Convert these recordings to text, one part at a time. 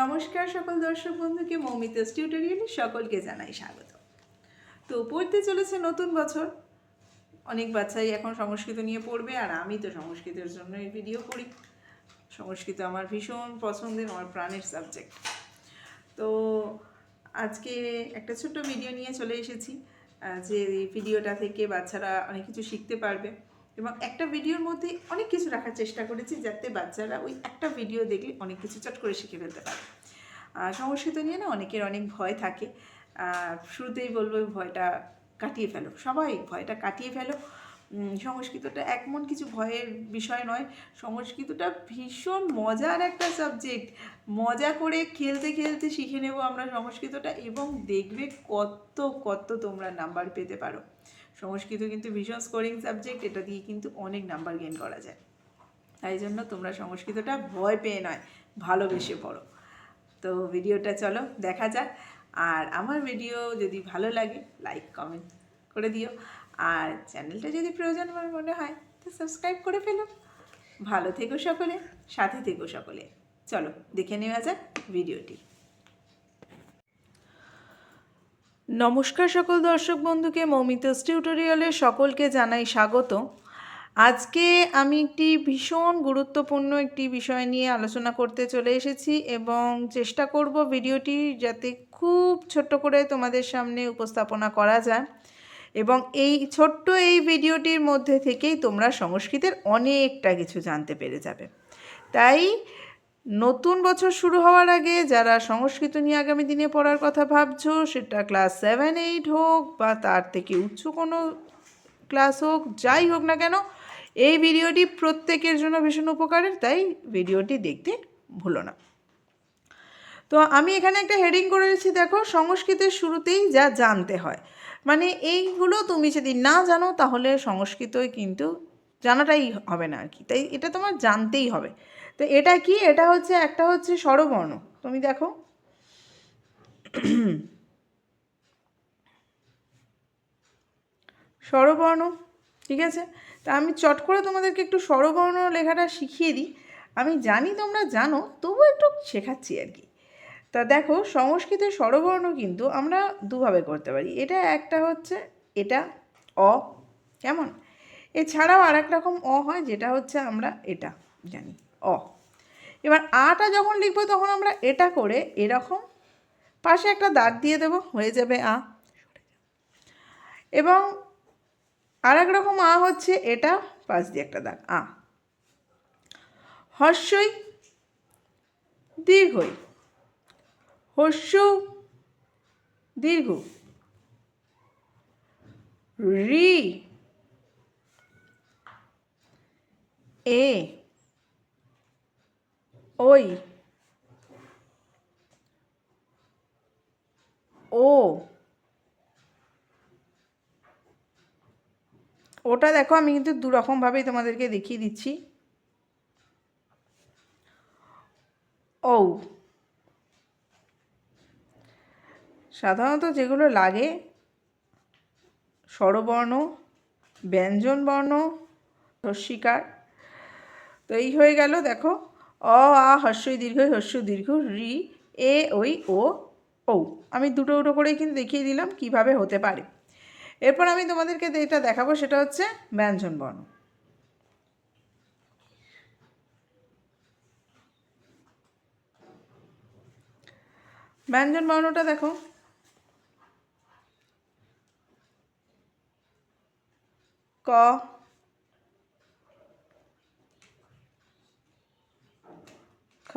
নমস্কার সকল দর্শক বন্ধুকে মৌমিতাস টিউটোরিয়ালে সকলকে জানাই স্বাগত। তো পড়তে চলেছে নতুন বছর। অনেক বাচ্চাই এখন সংস্কৃত নিয়ে পড়বে আর আমি তো সংস্কৃতের জন্য এই ভিডিও করি সংস্কৃত আমার ভীষণ পছন্দের, আমার প্রাণের সাবজেক্ট তো আজকে একটা ছোট্ট ভিডিও নিয়ে চলে এসেছি যে ভিডিওটা থেকে বাচ্চারা অনেক কিছু শিখতে পারবে। এবং একটা ভিডিওর মধ্যে অনেক কিছু রাখার চেষ্টা করেছি যাতে বাচ্চারা ওই একটা ভিডিও দেখলে অনেক কিছু চট করে শিখে ফেলতে পারে। সংস্কৃত নিয়ে না অনেকের অনেক ভয় থাকে। শুরুতেই বলব ভয়টা কাটিয়ে ফেলো। সবাই ভয়টা কাটিয়ে ফেলো। সংস্কৃতটা এমন কিছু ভয়ের বিষয় নয়। সংস্কৃতটা ভীষণ মজার একটা সাবজেক্ট মজা করে খেলতে খেলতে শিখে নেব আমরা সংস্কৃতটা এবং দেখবে কত কত তোমরা নাম্বার পেতে পারো। সংস্কৃত কিন্তু ভীষণ স্কোরিং সাবজেক্ট এটা দিয়ে কিন্তু অনেক নাম্বার গেন করা যায়। তাই জন্য তোমরা সংস্কৃতটা ভয় পেয়ে নয়, ভালোবেসে পড়ো। তো ভিডিওটা চলো, দেখা যাক। আর আমার ভিডিও যদি ভালো লাগে লাইক কমেন্ট করে দিও। আর চ্যানেলটা যদি প্রয়োজন আমার মনে হয়, তো সাবস্ক্রাইব করে ফেলো। ভালো থেকো সকলে, সাথে থেকো সকলে। চলো, দেখে নেওয়া যাক ভিডিওটি নমস্কার সকল দর্শক বন্ধুকে মৌমিতাস টিউটোরিয়ালে সকলকে জানাই স্বাগত। আজকে আমি একটি ভীষণ গুরুত্বপূর্ণ একটি বিষয় নিয়ে আলোচনা করতে চলে এসেছি এবং চেষ্টা করব ভিডিওটি যাতে খুব ছোট্ট করে তোমাদের সামনে উপস্থাপনা করা যায় এবং এই ছোট্ট এই ভিডিওটির মধ্যে থেকেই তোমরা সংস্কৃতের অনেকটা কিছু জানতে পেরে যাবে। তাই নতুন বছর শুরু হওয়ার আগে যারা সংস্কৃত নিয়ে আগামী দিনে পড়ার কথা ভাবছ, সেটা ক্লাস সেভেন এইট হোক বা তার থেকে উচ্চ কোনো ক্লাস হোক, যাই হোক না কেন, এই ভিডিওটি প্রত্যেকের জন্য ভীষণ উপকারের, তাই ভিডিওটি দেখতে ভুলো না। তো আমি এখানে একটা হেডিং করে করেছি দেখো, সংস্কৃতের শুরুতেই যা জানতে হয়। মানে এইগুলো তুমি যদি না জানো, তাহলে সংস্কৃতই কিন্তু জানাটাই হবে না আর কি, তাই এটা তোমার জানতেই হবে। তো এটা কি? এটা হচ্ছে একটা হচ্ছে স্বরবর্ণ। তুমি দেখো। স্বরবর্ণ, ঠিক আছে? তা আমি চট করে তোমাদেরকে একটু স্বরবর্ণ লেখাটা শিখিয়ে দিই। আমি জানি তোমরা জানো তবু একটু শেখাচ্ছি আর কি। তা দেখো, সংস্কৃতের স্বরবর্ণ কিন্তু আমরা দুভাবে করতে পারি। এটা একটা হচ্ছে এটা, অ, কেমন? এছাড়াও আর এক রকম অ হয়, যেটা হচ্ছে আমরা এটা জানি। অ। এবার আটা যখন লিখব তখন আমরা এটা করে এরকম পাশে একটা দাগ দিয়ে দেব, হয়ে যাবে আ। এবং আর এক রকম আ হচ্ছে এটা, পাশ দিয়ে একটা দাগ, আ। হর্ষই দীর্ঘই। হর্ষ দীর্ঘ। রি এ। ওই। ও। ওটা দেখো, আমি কিন্তু দু রকমভাবেই তোমাদেরকে দেখিয়ে দিচ্ছি। ও। সাধারণত যেগুলো লাগে, স্বরবর্ণ, ব্যঞ্জনবর্ণ হস্যিকার তো এই হয়ে গেল, দেখো। অ, আ হর্ষই দীর্ঘ হর্ষ দীর্ঘ, রি, এ ওই ও ও আমি দুটো দুটো করেই কিন্তু দেখিয়ে দিলাম কীভাবে হতে পারে। এরপর আমি তোমাদেরকে যেটা দেখাবো সেটা হচ্ছে ব্যঞ্জন বর্ণ। ব্যঞ্জন বর্ণটা দেখো। ক খ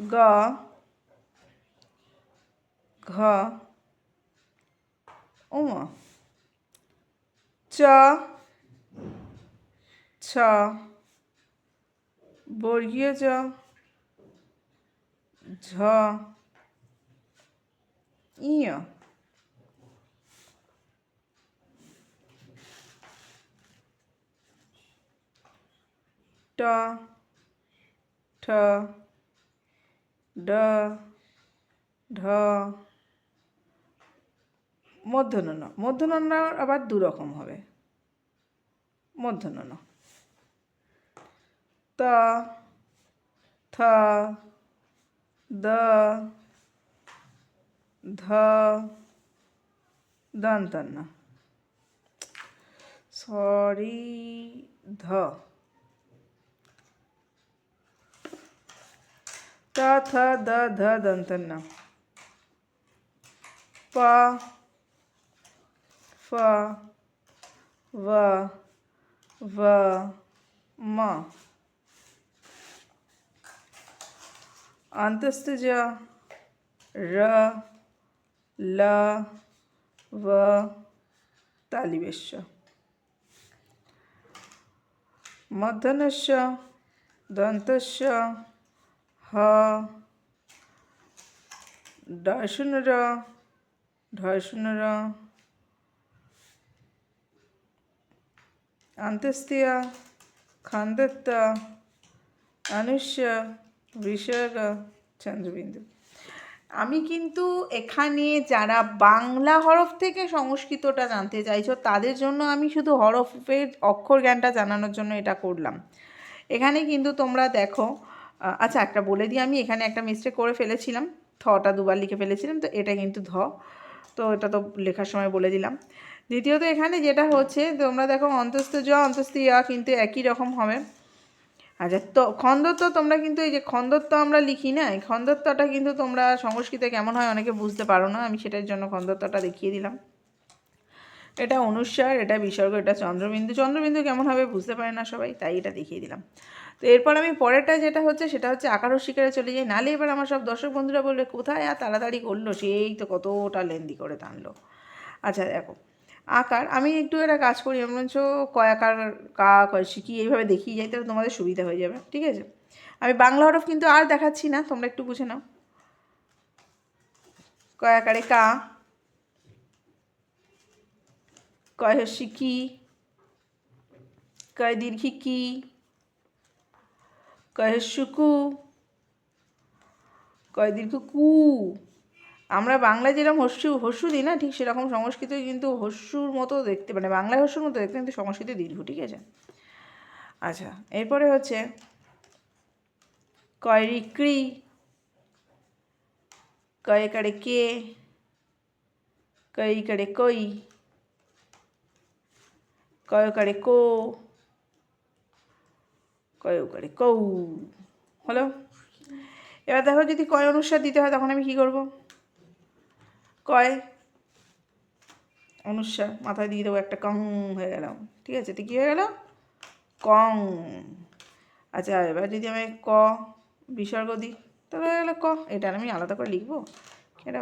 গ ঘ উম চ ছ। বর্গীয় জ ঝ। ইয় ট। ঠ, ড, ঢ মধ্যন ন মধ্যন আবার দু রকম হবে। মধ্যন ন ত, থ, দ, ধ, দন্তন্য। সরি, ধ। थ, द, ध दंत न। प, फ, व व, म। अंतस्थ ज, र, ल, व तालिवेश मधनश दंतश ঢয় শূন্য র। ঢয় শূন্য র। అంతస్తియ চন্দ্রবিন্দু আমি কিন্তু এখানে যারা বাংলা হরফ থেকে সংস্কৃতটা জানতে চাইছো, তাদের জন্য আমি শুধু হরফের অক্ষর জ্ঞানটা জানানোর জন্য এটা করলাম। এখানে কিন্তু তোমরা দেখো আচ্ছা একটা বলে দিই। আমি এখানে একটা মিস্টেক করে ফেলেছিলাম। থটা দুবার লিখে ফেলেছিলাম, তো এটা কিন্তু ধ। তো এটা তো লেখার সময় বলে দিলাম। দ্বিতীয়ত এখানে যেটা হচ্ছে, তোমরা দেখো অন্তস্থ জ, অন্তস্থ ইয়া কিন্তু একই রকম হবে। আচ্ছা তো খন্দত্ব তোমরা কিন্তু এই যে খন্দত্ব আমরা লিখি না, এই খন্দত্বটা কিন্তু তোমরা সংস্কৃতে কেমন হয় অনেকে বুঝতে পারো না। আমি সেটার জন্য খন্দত্বটা দেখিয়ে দিলাম। এটা অনুস্বার এটা বিসর্গ, এটা চন্দ্রবিন্দু। চন্দ্রবিন্দু কেমন হবে বুঝতে পারে না সবাই, তাই এটা দেখিয়ে দিলাম। তো এরপর আমি পরেরটা যেটা হচ্ছে, সেটা হচ্ছে আকার শিকারে চলে যাই। নালে এবার আমার সব দর্শক বন্ধুরা বলবে, কোথায় আর তাড়াতাড়ি করল? সেই তো কতটা লেন্দি করে টানলো। আচ্ছা দেখো। আকার, আমি একটু একটা কাজ করি, আমি বলছো কয় আকার, কা, কয় শিখি, এইভাবে দেখিয়ে যাই, তাহলে তোমাদের সুবিধা হয়ে যাবে, ঠিক আছে? আমি বাংলা হরফ কিন্তু আর দেখাচ্ছি না, তোমরা একটু বুঝে নাও। কয় আকারে কা কয় হস্যি কি, কয় দীর্ঘি কি, কয় কু, কয় দীর্ঘ কু। আমরা বাংলায় যেরকম হস্যু হস্যু দিই না, ঠিক সেরকম সংস্কৃত কিন্তু হস্যুর মতো দেখতে মানে বাংলায় হস্যুর মতো দেখতে কিন্তু সংস্কৃত দীর্ঘ, ঠিক আছে? আচ্ছা এরপরে হচ্ছে কয় রিক্রি, কয় কারে কে কই কারে কই কয় কারে কো কয় কারে কৌ হলো এবার দেখো যদি কয় অনুসার দিতে হয়, তখন আমি কী করব? কয় অনুসার, মাথায় দিয়ে দেবো একটা কং হয়ে গেল। ঠিক আছে? তো কী হয়ে গেল? কং। আচ্ছা এবার যদি আমি ক, বিসর্গ দিই, তাহলে হয়ে গেল ক। এটা আমি আলাদা করে লিখব? এটা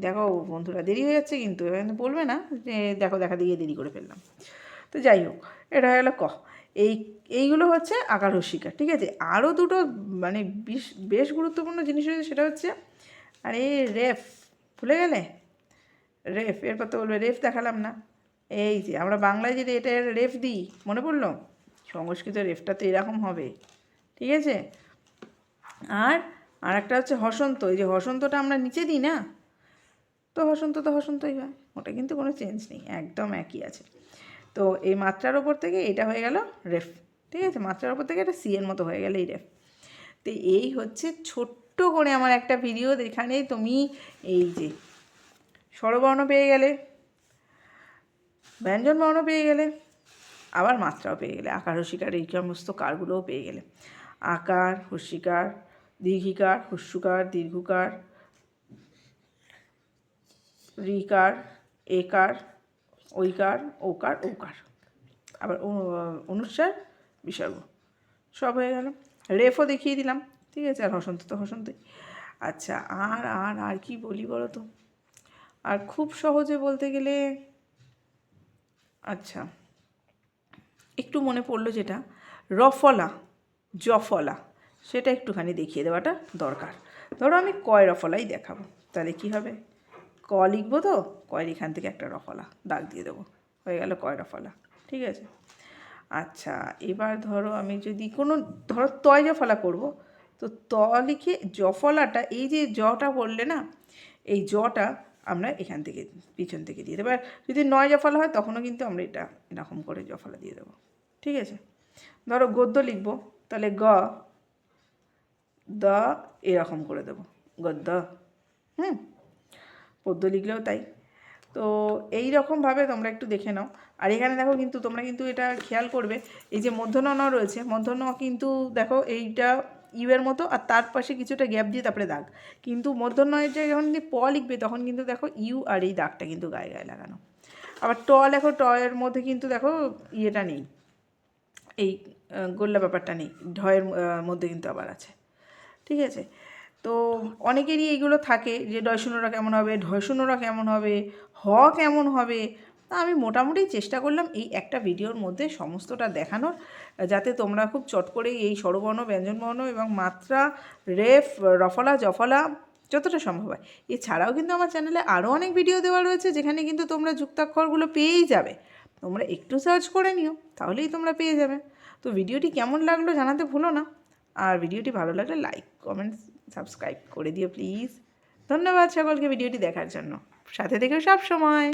দেখো বন্ধুরা, দেরি হয়ে যাচ্ছে কিন্তু কিন্তু বলবে না যে, দেখো, দেখা দিয়ে দেরি করে ফেললাম। তো যাই হোক, এটা হয়ে গেলো ক। এই, এইগুলো হচ্ছে আকার হস্যিকা ঠিক আছে? আরও দুটো মানে বেশ বেশ গুরুত্বপূর্ণ জিনিস রয়েছে, সেটা হচ্ছে, আরে, রেফ, ভুলে গেলে? রেফ, এরপর তো বলবে, রেফ দেখালাম না। এই যে, আমরা বাংলায় যদি এটা রেফ দিই, মনে পড়ল? সংস্কৃত রেফটা তো এরকম হবে, ঠিক আছে? আর আর একটা হচ্ছে হসন্ত, এই যে হসন্তটা আমরা নিচে দিই না? তো হসন্ত তো হসন্তই হয়। ওটা কিন্তু কোনো চেঞ্জ নেই, একদম একই আছে। তো এই মাত্রার ওপর থেকে এটা হয়ে গেল রেফ ঠিক আছে? মাত্রার ওপর থেকে এটা সি এর মতো হয়ে গেল এই রেফ তো এই হচ্ছে ছোট্ট করে আমার একটা ভিডিও যেখানে তুমি এই যে স্বরবর্ণ পেয়ে গেলে ব্যঞ্জন বর্ণ পেয়ে গেলে, আবার মাত্রাও পেয়ে গেলে, আকার হস্যিকার এই সমস্ত কারগুলোও পেয়ে গেলে। আকার হস্যিকার দীর্ঘিকার, হস্যুকার, দীর্ঘকার রিকার, একার, ঐকার, ওকার ওকার। আবার অনু- অনুস্বার বিসর্গ সব হয়ে গেল। রেফও দেখিয়ে দিলাম। ঠিক আছে, আর হসন্ত তো হসন্তই। আচ্ছা আর আর আর কি বলি বলো তো? আর খুব সহজে বলতে গেলে আচ্ছা একটু মনে পড়ল যেটা, রফলা, জফলা, সেটা একটুখানি দেখিয়ে দেওয়াটা দরকার। ধরো আমি কয় রফলাই দেখাবো? তাহলে কি হবে? ক লিখব তো? কয়ের এখান থেকে একটা রফলা, দাগ দিয়ে দেবো। হয়ে গেল কয় রফলা, ঠিক আছে? আচ্ছা এবার ধরো আমি যদি কোনো, ধরো তয় জফলা করব, তো ত লিখে জফলাটা, এই যে জটা বললে না, এই জটা আমরা এখান থেকে, পিছন থেকে দিয়ে দেবো। আর যদি নয় জফলা হয়, তখনও কিন্তু আমরা এটা এরকম করে জফলা দিয়ে দেবো, ঠিক আছে? ধরো গদ্য লিখব, তাহলে গ, দ এরকম করে দেবো, গদ্য, হুম? পদ্য লিখলেও তাই। তো এই রকমভাবে তোমরা একটু দেখে নাও। আর এখানে দেখো কিন্তু তোমরা কিন্তু এটা খেয়াল করবে, এই যে মধ্যন ন রয়েছে মধ্যন কিন্তু দেখো এইটা ইউয়ের মতো আর তার পাশে কিছুটা গ্যাপ দিয়ে তারপরে দাগ। কিন্তু মধ্যন নয়ের জায়গায় যখন প লিখবে তখন কিন্তু দেখো ইউ আর এই দাগটা কিন্তু গায়ে গায়ে লাগানো। আবার ট লেখো, ট এর মধ্যে কিন্তু দেখো ইয়েটা নেই। এই গোল্লা ব্যাপারটা নেই। ঢয়ের মধ্যে কিন্তু আবার আছে। ঠিক আছে? তো অনেকেরই এইগুলো থাকে যে ডয় শূন্যরা কেমন হবে ঢয় শূন্যরা কেমন হবে, হ কেমন হবে। তা আমি মোটামুটি চেষ্টা করলাম এই একটা ভিডিওর মধ্যে সমস্তটা দেখানোর, যাতে তোমরা খুব চট করে এই স্বরবর্ণ, ব্যঞ্জনবর্ণ এবং মাত্রা, রেফ, রফলা, জফলা যতটা সম্ভব হয়। এছাড়াও কিন্তু আমার চ্যানেলে আরও অনেক ভিডিও দেওয়া রয়েছে যেখানে কিন্তু তোমরা যুক্তাক্ষরগুলো পেয়েই যাবে। তোমরা একটু সার্চ করে নিও, তাহলেই তোমরা পেয়ে যাবে। তো ভিডিওটি কেমন লাগল জানাতে ভুলো না। আর ভিডিওটি ভালো লাগলে লাইক কমেন্ট সাবস্ক্রাইব করে দিও প্লিজ। ধন্যবাদ সকলকে ভিডিওটি দেখার জন্য। সাথে থেকেও সব সময়।